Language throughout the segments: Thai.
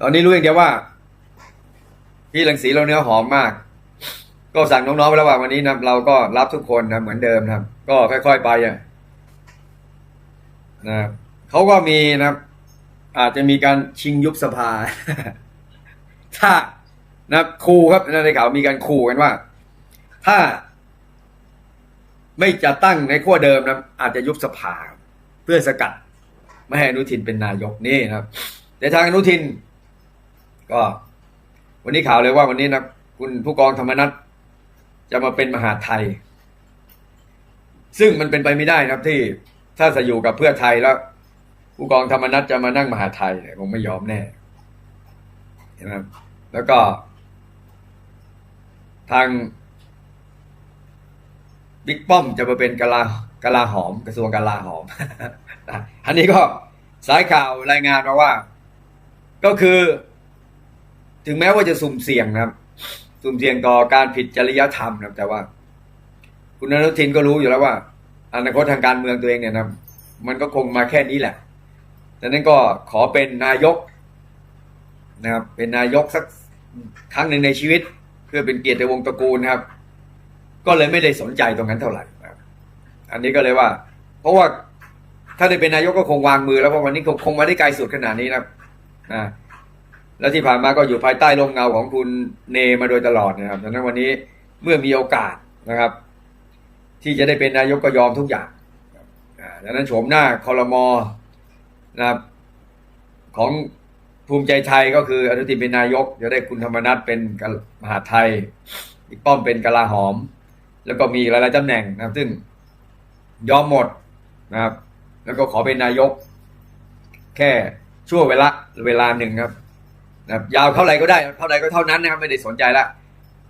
ตอนนี้รู้อย่างเดียวว่า พี่หลังสีเราเนื้อหอมมาก ก็สั่งน้องๆไปแล้วว่าวันนี้นะเราก็รับทุกคนนะเหมือนเดิมนะครับ ก็ค่อยๆไปอะนะเขาก็มีนะครับอาจจะมีการชิงยุบสภา ถ้านะครับครูครับในข่าวมีการขู่กันว่า ถ้า ไม่จะตั้งในขั้วเดิมนะอาจจะยุบสภา เพื่อสกัด ไม่ให้อนุทินเป็นนายกนี่นะครับ แต่ทางอนุทิน ก็ วันนี้ข่าวเลยว่าวันนี้นะคุณผู้กองธรรมนัฐจะมาเป็นมหาไทย ซึ่งมันเป็นไปไม่ได้นะครับที่ถ้าจะอยู่กับเพื่อไทยแล้ว ผู้กองธรรมนัฐจะมานั่งมหาไทยเนี่ยคงไม่ยอมแน่เห็นไหมแล้วก็ ทางบิ๊กป้อมจะมาเป็นกะลากะลาหอม กระทรวงกะลาหอม อันนี้ก็สายข่าวรายงานมาว่า ก็คือ ถึงแม้ว่าจะสุ่มเสี่ยงนะครับ สุ่มเสี่ยงต่อการผิดจริยธรรมนะครับแต่ว่า คุณอนุทินก็รู้อยู่แล้วว่า อนาคตทางการเมืองตัวเองเนี่ยนะมันก็คงมาแค่นี้แหละดังนั้นก็ขอเป็นนายกนะครับ เป็นนายกสักครั้งหนึ่งในชีวิต เพื่อเป็นเกียรติในวงตระกูลนะครับ ก็เลยไม่ได้สนใจตรงนั้นเท่าไหร่นะครับอันนี้ก็เลยว่า เพราะว่าถ้าได้เป็นนายกก็คงวางมือแล้วเพราะวันนี้คงมาได้ไกลสุดขนาดนี้นะครับ แล้วที่ผ่านมาก็อยู่ภายใต้ร่มเงาของคุณเนมาโดยตลอดนะครับดังนั้นวันนี้เมื่อมีโอกาสนะครับ ที่จะได้เป็นนายกก็ยอมทุกอย่างดังนั้นโฉมหน้าคอรมอนะครับของภูมิใจไทยก็คืออนุทินเป็นนายกจะได้คุณธรรมนัฐเป็นมหาไทยอีกป้อมเป็นกลาหอม แล้วก็มีหลายๆตำแหน่งนะครับ ซึ่งยอมหมดนะครับ แล้วก็ขอเป็นนายก แค่ช่วงเวลาเวลาหนึ่งครับ นะครับยาวเท่าไหร่ก็ได้ เท่าไหร่ก็เท่านั้นนะครับไม่ได้สนใจละ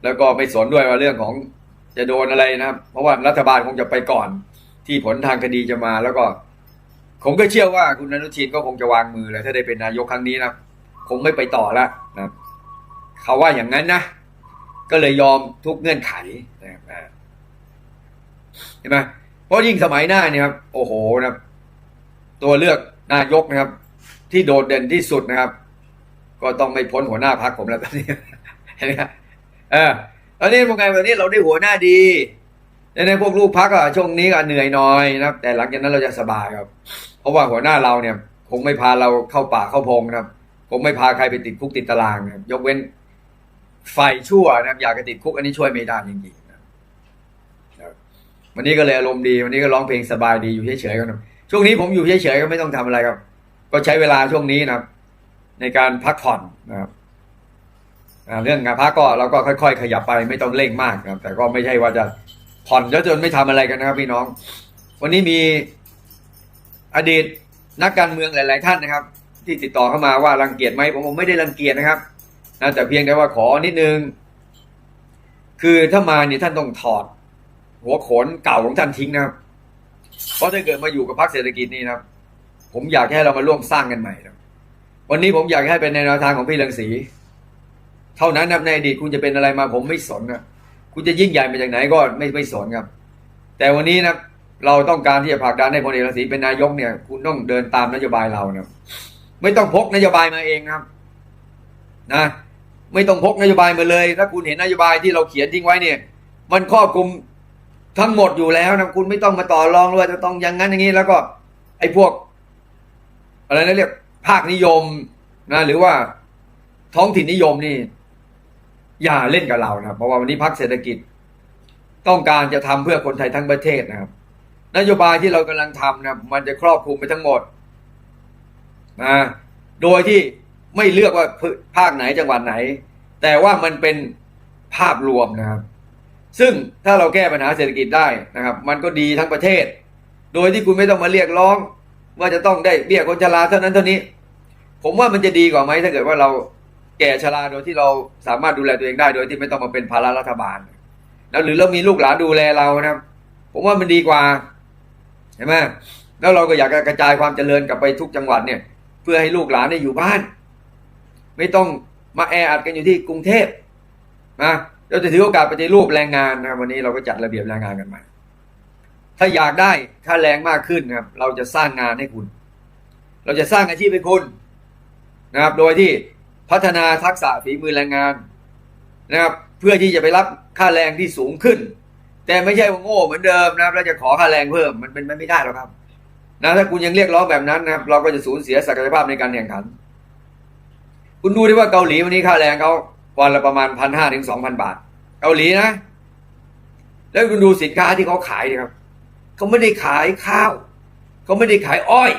แล้วก็ไม่สนด้วยว่าเรื่องของจะโดนอะไรนะครับ เพราะว่ารัฐบาลคงจะไปก่อน ที่ผลทางคดีจะมาแล้วก็ ผมก็เชื่อว่าคุณอนุทินก็คงจะวางมือเลยถ้าได้เป็นนายกครั้งนี้นะคงไม่ไปต่อแล้วนะครับเขาว่าอย่างนั้นนะก็เลยยอมทุกเงื่อนไขนะครับเห็นไหมเพราะยิ่งสมัยหน้าเนี่ยครับโอ้โหนะครับ ตัวเลือกนายกนะครับ ที่โดดเด่นที่สุดนะครับ ก็ต้องไม่พ้นหัวหน้าพักผมแล้วตอนนี้เห็นไหมครับเออตอนนี้เป็นไงวันนี้เราได้หัวหน้าดีในในพวกลูกพักอะช่วงนี้ก็เหนื่อยหน้อยนะครับ แต่หลังจากนั้นเราจะสบายครับ เพราะว่าหัวหน้าเราเนี่ย คงไม่พาเราเข้าป่าเข้าพงนะครับคงไม่พาใครไปติดคุกติดตารางนะครับยกเว้นไฟชั่วนะครับ อยากจะติดคุกอันนี้ช่วยไม่ได้จริงๆนะวันนี้ก็เลยอารมณ์ดี วันนี้ก็ร้องเพลงสบายดีอยู่เฉยๆกันช่วงนี้ผมอยู่เฉยๆก็ไม่ต้องทำอะไรครับ ก็ใช้เวลาช่วงนี้นะครับ ในการพักผ่อนนะครับเรื่องงานพักก็เราก็ค่อย ๆ ขยับไปไม่ต้องเร่งมากนะครับ แต่ก็ไม่ใช่ว่าจะผ่อนจนไม่ทำอะไรกันนะครับ พี่น้อง วันนี้มีอดีตนักการเมืองหลาย ๆ ท่านนะครับ ที่ติดต่อเข้ามาว่ารังเกียจไหมผมไม่ได้รังเกียจนะครับนะแต่เพียงแต่ว่าขอนิดนึง คือถ้ามาเนี่ยท่านต้องถอด หัวโขนเก่าของท่านทิ้งนะครับ เพราะถ้าเกิดมาอยู่กับพรรคเศรษฐกิจนี่นะครับ ผมอยากให้เรามาร่วมสร้างกันใหม่นะครับ วันนี้ผมอยากให้เป็นในแนวทางของพี่เรืองศรีเท่านั้นนะในอดีตคุณจะเป็นอะไรมาผมไม่สนนะคุณจะยิ่งใหญ่มาจากไหนก็ไม่ไม่สนครับ แต่วันนี้นะเราต้องการที่จะผลักดันให้พลเอกรืองศรีเป็นนายกเนี่ย คุณต้องเดินตามนโยบายเรานะไม่ต้องพกนโยบายมาเองนะครับ นะ ไม่ต้องพกนโยบายมาเลย ถ้าคุณเห็นนโยบายที่เราเขียนทิ้งไว้เนี่ย มันครอบคลุมทั้งหมดอยู่แล้วนะคุณไม่ต้องมาต่อรองเลยจะต้องอย่างนั้นอย่างนี้แล้วก็ ไอ้พวก อะไรนะเรียก ภาคนิยมนะหรือว่าท้องถิ่นนิยมนี่ อย่าเล่นกับเรานะครับเพราะว่าวันนี้พรรคเศรษฐกิจ ต้องการจะทำเพื่อคนไทยทั้งประเทศนะครับ นโยบายที่เรากำลังทำนะมันจะครอบคลุมไปทั้งหมดนะโดยที่ไม่เลือกว่าภาคไหนจังหวัดไหน แต่ว่ามันเป็นภาพรวมนะครับ ซึ่งถ้าเราแก้ปัญหาเศรษฐกิจได้นะครับ มันก็ดีทั้งประเทศ โดยที่คุณไม่ต้องมาเรียกร้อง ว่าจะต้องได้เบี้ยคนชราเท่านั้นเท่านี้ ผมว่ามันจะดีกว่าไหมถ้าเกิดว่าเราแก่ชราโดยที่เราสามารถดูแลตัวเองได้โดยที่ไม่ต้องมาเป็นภาระรัฐบาลแล้วหรือเรามีลูกหลานดูแลเรานะครับผมว่ามันดีกว่าเห็นไหมแล้วเราก็อยากกระจายความเจริญกลับไปทุกจังหวัดเนี่ย เพื่อให้ลูกหลานได้อยู่บ้าน ไม่ต้องมาแออัดกันอยู่ที่กรุงเทพนะเราจะถือโอกาสปฏิรูปแรงงานนะวันนี้เราก็จัดระเบียบแรงงานกันใหม่ถ้าอยากได้ค่าแรงมากขึ้นครับ เราจะสร้างงานให้คุณ เราจะสร้างอาชีพให้คุณ นะครับ โดยที่พัฒนาทักษะฝีมือแรงงานนะครับ เพื่อที่จะไปรับค่าแรงที่สูงขึ้น แต่ไม่ใช่ว่าโง่เหมือนเดิมนะครับแล้วจะขอค่าแรงเพิ่มมันเป็นไม่ได้หรอกครับนะถ้าคุณยังเรียกร้องแบบนั้นนะครับ เราก็จะสูญเสียศักยภาพในการแข่งขัน คุณดูดิว่าเกาหลีวันนี้ค่าแรงเขาวันละประมาณพันห้าถึงสองพันบาท เกาหลีนะ แล้วคุณดูสินค้าที่เขาขายดิครับเขาไม่ได้ขายข้าวเขาไม่ได้ขายอ้อย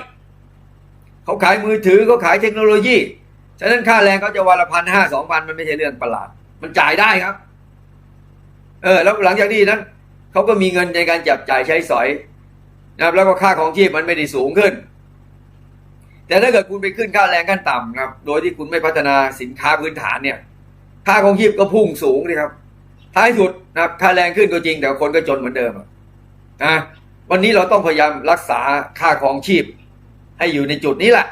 เขาขายมือถือเขาขายเทคโนโลยี ฉะนั้นค่าแรงเขาจะวันละพันห้าสองพันมันไม่ใช่เรื่องประหลาด มันจ่ายได้ครับ เออ แล้วหลังจากนี้นั้นเขาก็มีเงินในการจับจ่ายใช้สอยนะครับ แล้วก็ค่าของชีพมันไม่ได้สูงขึ้น แต่ถ้าเกิดคุณไปขึ้นค่าแรงขั้นต่ำครับ โดยที่คุณไม่พัฒนาสินค้าพื้นฐานเนี่ย ค่าของชีพก็พุ่งสูงเลยครับ ท้ายสุดนะครับ ค่าแรงขึ้นก็จริง แต่คนก็จนเหมือนเดิมอะนะวันนี้เราต้องพยายามรักษาค่าของชีพ ให้อยู่ในจุดนี้แหละ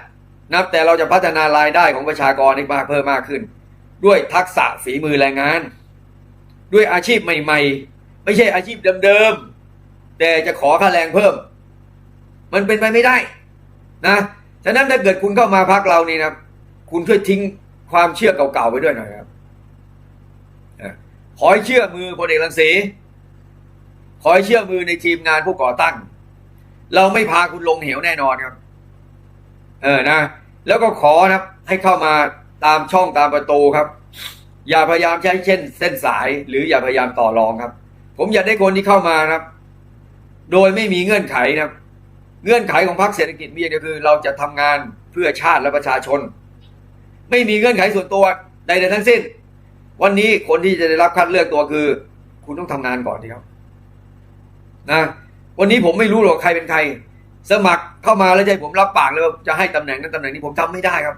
นับแต่เราจะพัฒนารายได้ของประชากรให้มากเพิ่มมากขึ้น ด้วยทักษะฝีมือแรงงาน ด้วยอาชีพใหม่ ๆ ไม่ใช่อาชีพเดิมๆแต่จะขอค่าแรงเพิ่ม มันเป็นไปไม่ได้นะฉะนั้นถ้าเกิดคุณเข้ามาพักเรานี่นะคุณช่วยทิ้งความเชื่อเก่าๆไปด้วยหน่อยครับขอให้เชื่อมือพลเอกรังสีขอให้เชื่อมือในทีมงานผู้ก่อตั้ง เราไม่พาคุณลงเหวแน่นอนครับ เออนะ แล้วก็ขอนะครับให้เข้ามาตามช่องตามประตูครับ อย่าพยายามใช้เช่น เส้นสาย หรืออย่าพยายามต่อรองครับ ผมอยากได้คนที่เข้ามานะครับ โดยไม่มีเงื่อนไขนะเงื่อนไขของพรรคเศรษฐกิจมีอย่างเดียวคือ เราจะทำงานเพื่อชาติและประชาชน ไม่มีเงื่อนไขส่วนตัวใดๆทั้งสิ้น วันนี้คนที่จะได้รับคัดเลือกตัวคือ คุณต้องทำงานก่อนดีครับนะวันนี้ผมไม่รู้หรอกใครเป็นใคร สมัครเข้ามาแล้วให้ผมรับปากเลยว่าจะให้ตำแหน่งนั้นตำแหน่งนี้ผมทำไม่ได้ครับ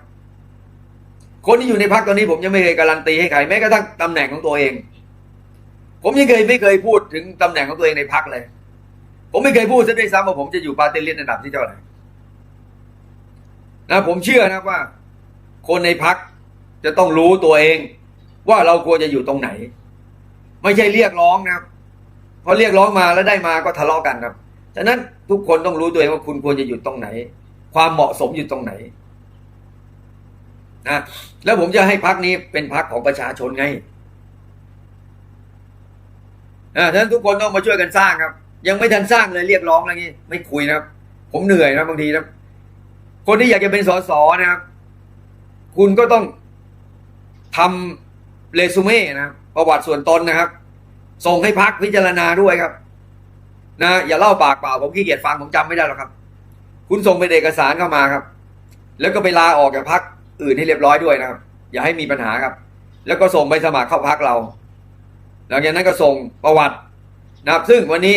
คนที่อยู่ในพักตอนนี้ผมยังไม่เคยการันตีให้ใครแม้กระทั่งตำแหน่งของตัวเอง ผมยังเคยไม่เคยพูดถึงตำแหน่งของตัวเองในพักเลย ผมไม่เคยพูดซะด้วยซ้ำว่าผมจะอยู่ปาร์ตี้ลิสต์อันดับที่เท่าไหร่นะผมเชื่อนะว่า คนในพักจะต้องรู้ตัวเอง ว่าเราควรจะอยู่ตรงไหน ไม่ใช่เรียกร้องนะครับพอเรียกร้องมาแล้วได้มาก็ทะเลาะกันครับ ฉะนั้นทุกคนต้องรู้ตัวเองว่าคุณควรจะอยู่ตรงไหน ความเหมาะสมอยู่ตรงไหนนะแล้วผมจะให้พักนี้เป็นพักของประชาชนไงอ่าฉะนั้นทุกคนต้องมาช่วยกันสร้างครับ ยังไม่ทันสร้างเลยเรียกร้องอะไรงี้ ไม่คุยนะครับ ผมเหนื่อยนะบางทีนะคนที่อยากจะเป็นสสนะครับ คุณก็ต้องทำเรซูเม่นะประวัติส่วนตนนะครับ ส่งให้พักพิจารณาด้วยครับ นะอย่าเล่าปากเปล่าผมขี้เกียจฟังผมจำไม่ได้หรอกครับ คุณส่งเป็นเอกสารเข้ามาครับ แล้วก็ไปลาออกจากพักอื่นให้เรียบร้อยด้วยนะครับ อย่าให้มีปัญหาครับ แล้วก็ส่งใบสมัครเข้าพักเรา หลังจากนั้นก็ส่งประวัตินะครับ ซึ่งวันนี้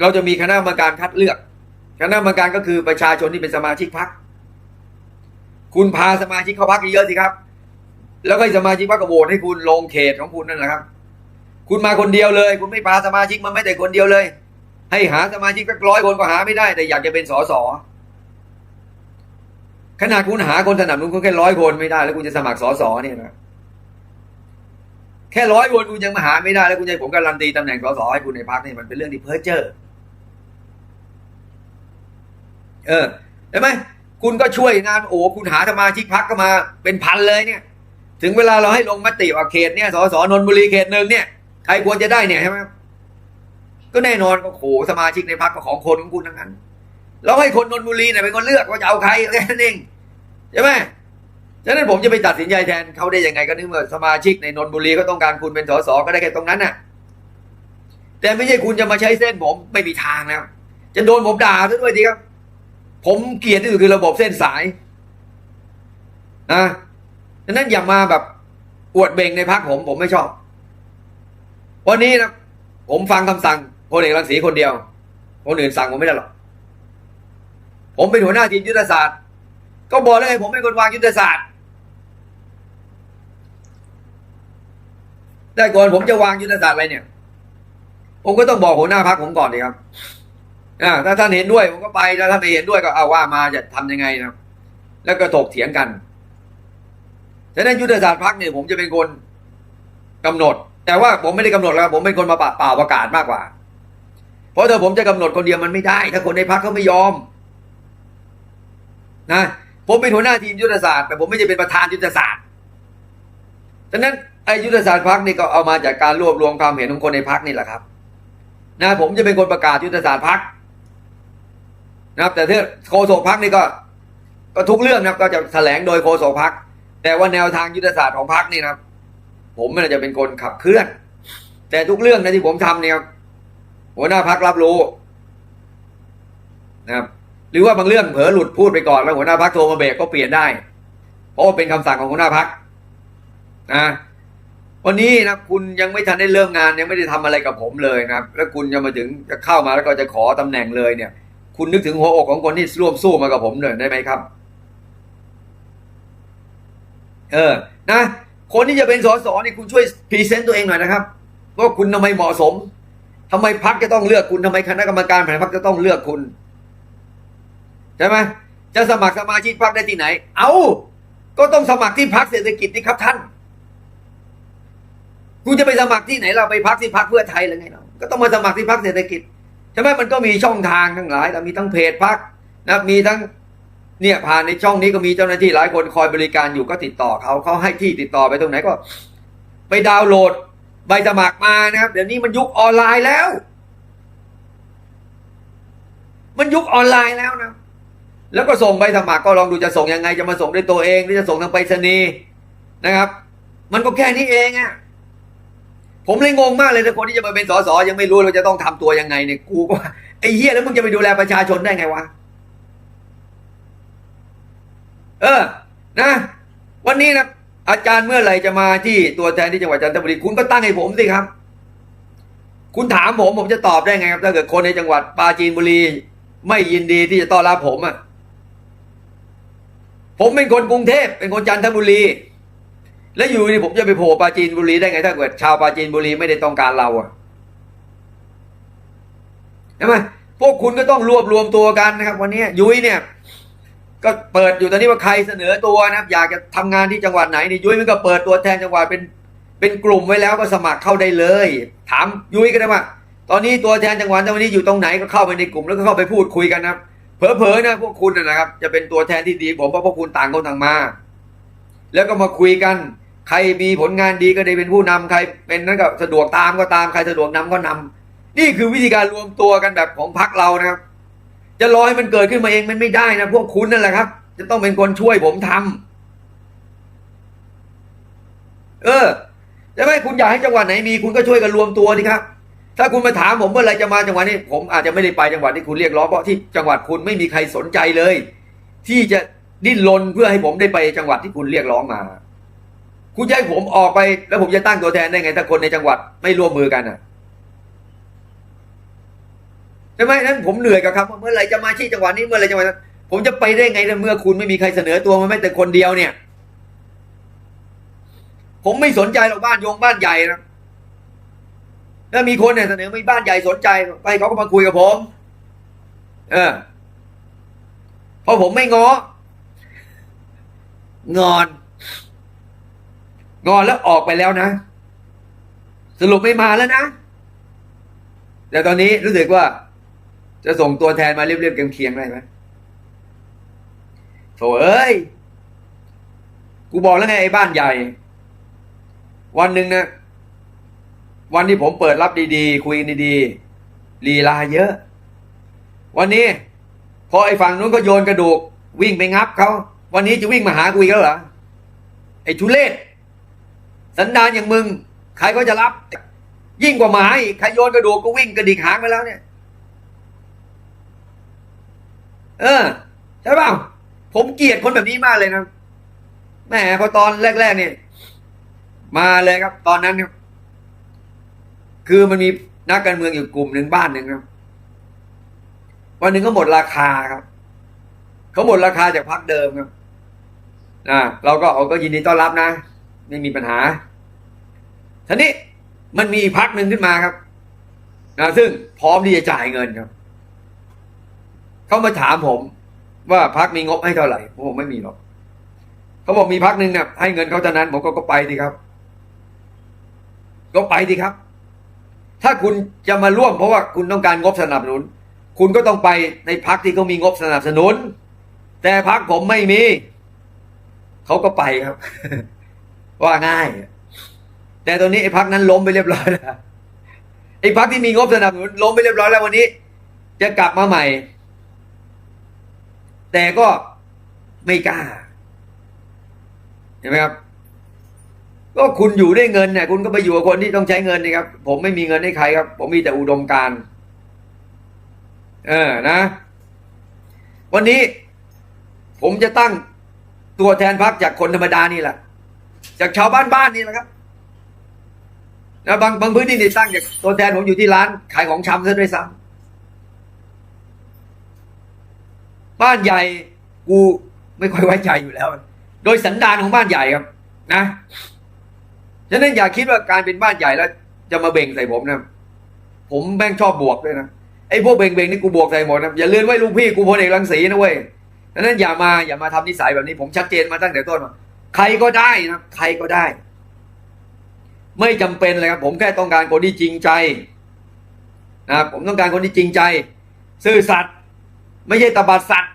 เราจะมีคณะกรรมการคัดเลือก คณะกรรมการก็คือประชาชนที่เป็นสมาชิกพักคุณพาสมาชิกเข้าพักเยอะสิครับ แล้วก็สมาชิกพักก็โหวตให้คุณลงเขตของคุณนั่นแหละครับ คุณมาคนเดียวเลย คุณไม่พาสมาชิกมาไม่แต่คนเดียวเลย ให้หาสมาชิกสักร้อยคนก็หาไม่ได้ แต่อยากจะเป็นสอสอขนาดคุณหาคนสนับสนุนคุณแค่ร้อยคนไม่ได้ แล้วคุณจะสมัครสอสอเนี่ยนะแค่ร้อยคนคุณยังมาหาไม่ได้แล้วคุณจะให้ผมการันตีตำแหน่งสสให้คุณในพรรคนี่มันเป็นเรื่องที่เพ้อเจ้อเออเห็นไหมคุณก็ช่วยงานโอ้คุณหาสมาชิกพรรคก็มาเป็นพันเลยเนี่ย ถึงเวลาเราให้ลงมติว่าเขตเนี่ยสสนนบุรีเขตหนึ่งเนี่ย ใครควรจะได้เนี่ยใช่ไหมก็แน่นอนก็โหสมาชิกในพรรคก็ของคนของคุณทั้งนั้นเราให้คนนนบุรีเนี่ยเป็นคนเลือกว่าจะเอาใครแค่นั้นเองใช่ไหมฉะนั้นผมจะไปตัดสินใจแทนเขาได้ยังไงก็นึกว่าสมาชิกในนนบุรีก็ต้องการคุณเป็นสสก็ได้แค่ตรงนั้นน่ะ แต่ไม่ใช่คุณจะมาใช้เส้นผมไม่มีทางแล้วจะโดนผมด่าซะด้วยดีครับ ผมเกลียดที่สุดคือระบบเส้นสายนะฉะนั้นอย่ามาแบบอวดเบ่งในพักผมผมไม่ชอบ วันนี้นะผมฟังคำสั่งพลเอกรังสีคนเดียวคนอื่นสั่งผมไม่ได้หรอก ผมเป็นหัวหน้าทีมยุทธศาสตร์ ก็บอกเลยผมเป็นคนวางยุทธศาสตร์แต่ก่อนผมจะวางยุทธศาสตร์อะไรเนี่ย ผมก็ต้องบอกหัวหน้าพักผมก่อนดีครับอ่าถ้าท่านเห็นด้วยผมก็ไปถ้าท่านไม่เห็นด้วยก็เอาว่ามาจะทำยังไงนะแล้วก็ถกเถียงกันฉะนั้นยุทธศาสตร์พักเนี่ยผมจะเป็นคนกำหนด แต่ว่าผมไม่ได้กำหนดแล้วผมเป็นคนมาปะเป่าประกาศมากกว่า เพราะถ้าผมจะกำหนดคนเดียวมันไม่ได้ ถ้าคนในพักเขาไม่ยอม นะผมเป็นหัวหน้าทีมยุทธศาสตร์แต่ผมไม่ใช่เป็นประธานยุทธศาสตร์ดังนั้นไอ้ยุทธศาสตร์พักนี่ก็เอามาจากการรวบรวมความเห็นของคนในพักนี่แหละครับ นะผมจะเป็นคนประกาศยุทธศาสตร์พักนะครับ แต่ถ้าโฆษกพักนี่ก็ ก็ทุกเรื่องนะก็จะแถลงโดยโฆษกพักแต่ว่าแนวทางยุทธศาสตร์ของพักนี่นะครับ ผมมันจะเป็นคนขับเคลื่อน แต่ทุกเรื่องนะที่ผมทำเนี่ยครับหัวหน้าพักรับรู้นะครับหรือว่าบางเรื่องเผลอหลุดพูดไปก่อนแล้วหัวหน้าพักโทรมาเบรกก็เปลี่ยนได้ เพราะว่าเป็นคำสั่งของหัวหน้าพักนะวันนี้นะคุณยังไม่ทันได้เริ่มงานยังไม่ได้ทำอะไรกับผมเลยนะครับ แล้วคุณจะมาถึงจะเข้ามาแล้วก็จะขอตำแหน่งเลยเนี่ย คุณนึกถึงหัวอกของคนที่ร่วมสู้มากับผมหน่อยได้ไหมครับ เออ นะ คนที่จะเป็นสสนี่คุณช่วยพรีเซนต์ตัวเองหน่อยนะครับว่าคุณทำไมเหมาะสมทำไมพักจะต้องเลือกคุณทำไมคณะกรรมการแผนพักจะต้องเลือกคุณใช่ไหมจะสมัครสมาชิกพักได้ที่ไหน เอาก็ต้องสมัครที่พักเศรษฐกิจนี่ครับท่าน คุณจะไปสมัครที่ไหนเราไปพักที่พักเพื่อไทยหรือไงเราก็ต้องมาสมัครที่พักเศรษฐกิจใช่ไหมมันก็มีช่องทางทั้งหลายแต่มีทั้งเพจพักนะมีทั้ง เนี่ยผ่านในช่องนี้ก็มีเจ้าหน้าที่หลายคนคอยบริการอยู่ก็ติดต่อเขาเขาให้ที่ติดต่อไปตรงไหนก็ ไปดาวน์โหลดใบสมัครมานะครับ เดี๋ยวนี้มันยุคออนไลน์แล้ว มันยุคออนไลน์แล้วนะแล้วก็ส่งใบสมัครก็ลองดูจะส่งยังไง จะมาส่งด้วยตัวเองหรือจะส่งทางไปรษณีย์นะครับ มันก็แค่นี้เองอะ่ะผมเลยงงมากเลยนะคนที่จะมาเป็นสสยังไม่รู้เราจะต้องทำตัวยังไงเนี่ยกูก็ไอ้เหี้ยแล้วมึงจะไปดูแลประชาชนได้ไงวะ เออ นะ วันนี้นะอาจารย์เมื่อไหร่จะมาที่ตัวแทนที่จังหวัดจันทบุรีคุณก็ตั้งให้ผมสิครับ คุณถามผมผมจะตอบได้ไงครับ ถ้าเกิดคนในจังหวัดปราจีนบุรี ไม่ยินดีที่จะต้อนรับผมอะ่ะผมเป็นคนกรุงเทพเป็นคนจันทบุรี แล้วอยู่นี่ผมจะไปโผล่ปราจีนบุรีได้ไง ถ้าเกิดชาวปราจีนบุรีไม่ได้ต้องการเราอะใช่ไหมพวกคุณก็ต้องรวบรวมตัวกันนะครับ วันนี้ยุ้ยเนี่ย ก็เปิดอยู่ตอนนี้ว่าใครเสนอตัวนะครับ อยากจะทำงานที่จังหวัดไหนนี่ยุ้ยมันก็เปิดตัวแทนจังหวัดเป็นเป็นกลุ่มไว้แล้วก็สมัครเข้าได้เลย ถามยุ้ยก็ได้ว่าตอนนี้ตัวแทนจังหวัดตอนนี้อยู่ตรงไหนก็เข้าไปในกลุ่มแล้วก็เข้าไปพูดคุยกันนะครับเผลอๆนะพวกคุณนะครับ จะเป็นตัวแทนที่ดีผมเพราะพวกคุณต่างคนต่างมา แล้วก็มาคุยกัน ใครมีผลงานดีก็ได้เป็นผู้นำใคร เป็นนั้นก็สะดวกตามก็ตามใครสะดวกนำก็นำนี่คือวิธีการรวมตัวกันแบบของพรรคเรานะครับ จะรอให้มันเกิดขึ้นมาเองมันไม่ได้นะพวกคุณนั่นแหละครับ จะต้องเป็นคนช่วยผมทำเออจะไม่คุณอยากให้จังหวัดไหนมีคุณก็ช่วยกันรวมตัวดิครับถ้าคุณมาถามผมเมื่อไรจะมาจังหวัดนี้ ผมอาจจะไม่ได้ไปจังหวัดที่คุณเรียกร้องเพราะที่จังหวัดคุณไม่มีใครสนใจเลย ที่จะดิ้นรนเพื่อให้ผมได้ไปจังหวัดที่คุณเรียกร้องมา คุณจะให้ผมออกไป แล้วผมจะตั้งตัวแทนได้ไงถ้าคนในจังหวัดไม่ร่วมมือกันอะใช่ไหมนั้นผมเหนื่อยกับครับว่าเมื่อไรจะมาที่จังหวัดนี้เมื่อไรจังหวัดนั้นผมจะไปได้ไงเมื่อคุณไม่มีใครเสนอตัวมาแม้แต่คนเดียวเนี่ย ผมไม่สนใจหรอกบ้านโยงบ้านใหญ่นะถ้ามีคนเนี่ยเสนอไม่บ้านใหญ่สนใจไปเขาก็มาคุยกับผม เออเพราะผมไม่งองอน งอนแล้วออกไปแล้วนะ สรุปไม่มาแล้วนะ แต่ตอนนี้รู้สึกว่า จะส่งตัวแทนมาเรียบๆเคียงๆได้ไหมโถเอ้ย กูบอกแล้วไงไอ้บ้านใหญ่ วันหนึ่งนะ วันที่ผมเปิดรับดีๆ คุยกันดีๆลีลาเยอะ วันนี้ พอไอ้ฝั่งนู้นก็โยนกระดูก วิ่งไปงับเขา วันนี้จะวิ่งมาหากูอีกแล้วเหรอ ไอ้ทุเลศสันดานอย่างมึง ใครก็จะรับ ยิ่งกว่าหมาอีกใครโยนกระดูกก็วิ่งกระดิกหางไปแล้วเนี่ย เออใช่เปล่าผมเกลียดคนแบบนี้มากเลยนะแหมพอตอนแรกๆเนี่ยมาเลยครับ ตอนนั้นครับคือมันมีนักการเมืองอยู่กลุ่มหนึ่งบ้านหนึ่งครับวันหนึ่งก็หมดราคาครับเขาหมดราคาจากพักเดิมครับอ่าเราก็เอาก็ยินดีต้อนรับนะไม่มีปัญหาทีนี้มันมีพักหนึ่งขึ้นมาครับนะซึ่งพร้อมที่จะจ่ายเงินครับ เขามาถามผม ว่าพักมีงบให้เท่าไหร่ผมบอกไม่มีหรอกเขาบอกมีพักหนึ่งเนี่ยให้เงินเขาเท่านั้น ผมก็ก็ไปดีครับ ก็ไปดีครับ ถ้าคุณจะมาร่วม เพราะว่าคุณต้องการงบสนับสนุน คุณก็ต้องไปในพักที่เขามีงบสนับสนุน แต่พักผมไม่มีเขาก็ไปครับ ว่าง่าย แต่ตอนนี้ไอ้พักนั้นล้มไปเรียบร้อยแล้วไอ้พักที่มีงบสนับสนุนล้มไปเรียบร้อยแล้ววันนี้ จะกลับมาใหม่ แต่ก็ไม่กล้า เห็นไหมครับ ก็คุณอยู่ได้เงินเนี่ยคุณก็ไปอยู่กับคนที่ต้องใช้เงินนี่ครับ ผมไม่มีเงินให้ใครครับ ผมมีแต่อุดมการณ์เออนะ วันนี้ผมจะตั้งตัวแทนพรรคจากคนธรรมดานี่แหละจากชาวบ้านบ้านนี่แหละครับนะบางบางพื้นที่นี่ตั้งจากตัวแทนผมอยู่ที่ร้านขายของชำซะด้วยซ้ำ บ้านใหญ่กูไม่ค่อยไว้ใจอยู่แล้ว โดยสันดานของบ้านใหญ่ครับ นะฉะนั้นอย่าคิดว่าการเป็นบ้านใหญ่แล้ว จะมาเบ่งใส่ผมนะ ผมแม่งชอบบวกด้วยนะไอ้พวกเบ่งเบ่งนี่กูบวกใส่หมดนะอย่าเลืมไว้ลูกพี่กูพลเอกรังสีนะเว้ยฉะนั้นอย่ามาอย่ามาทำนิสัยแบบนี้ ผมชัดเจนมาตั้งแต่ต้นว่าใครก็ได้นะใครก็ได้ ไม่จำเป็นเลยครับผมแค่ต้องการคนที่จริงใจนะผมต้องการคนที่จริงใจ ซื่อสัตย์ ไม่ใช่ตบัดสัตว์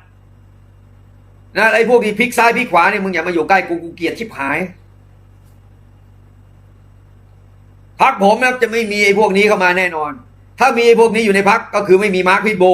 นะไอ้พวกที่พลิกซ้ายพลิกขวาเนี่ยมึงอย่ามาอยู่ใกล้กูกูเกลียดชิบหายพักผมนะจะไม่มีไอ้พวกนี้เข้ามาแน่นอน ถ้ามีไอ้พวกนี้อยู่ในพักก็คือไม่มีมาร์คพิทโบ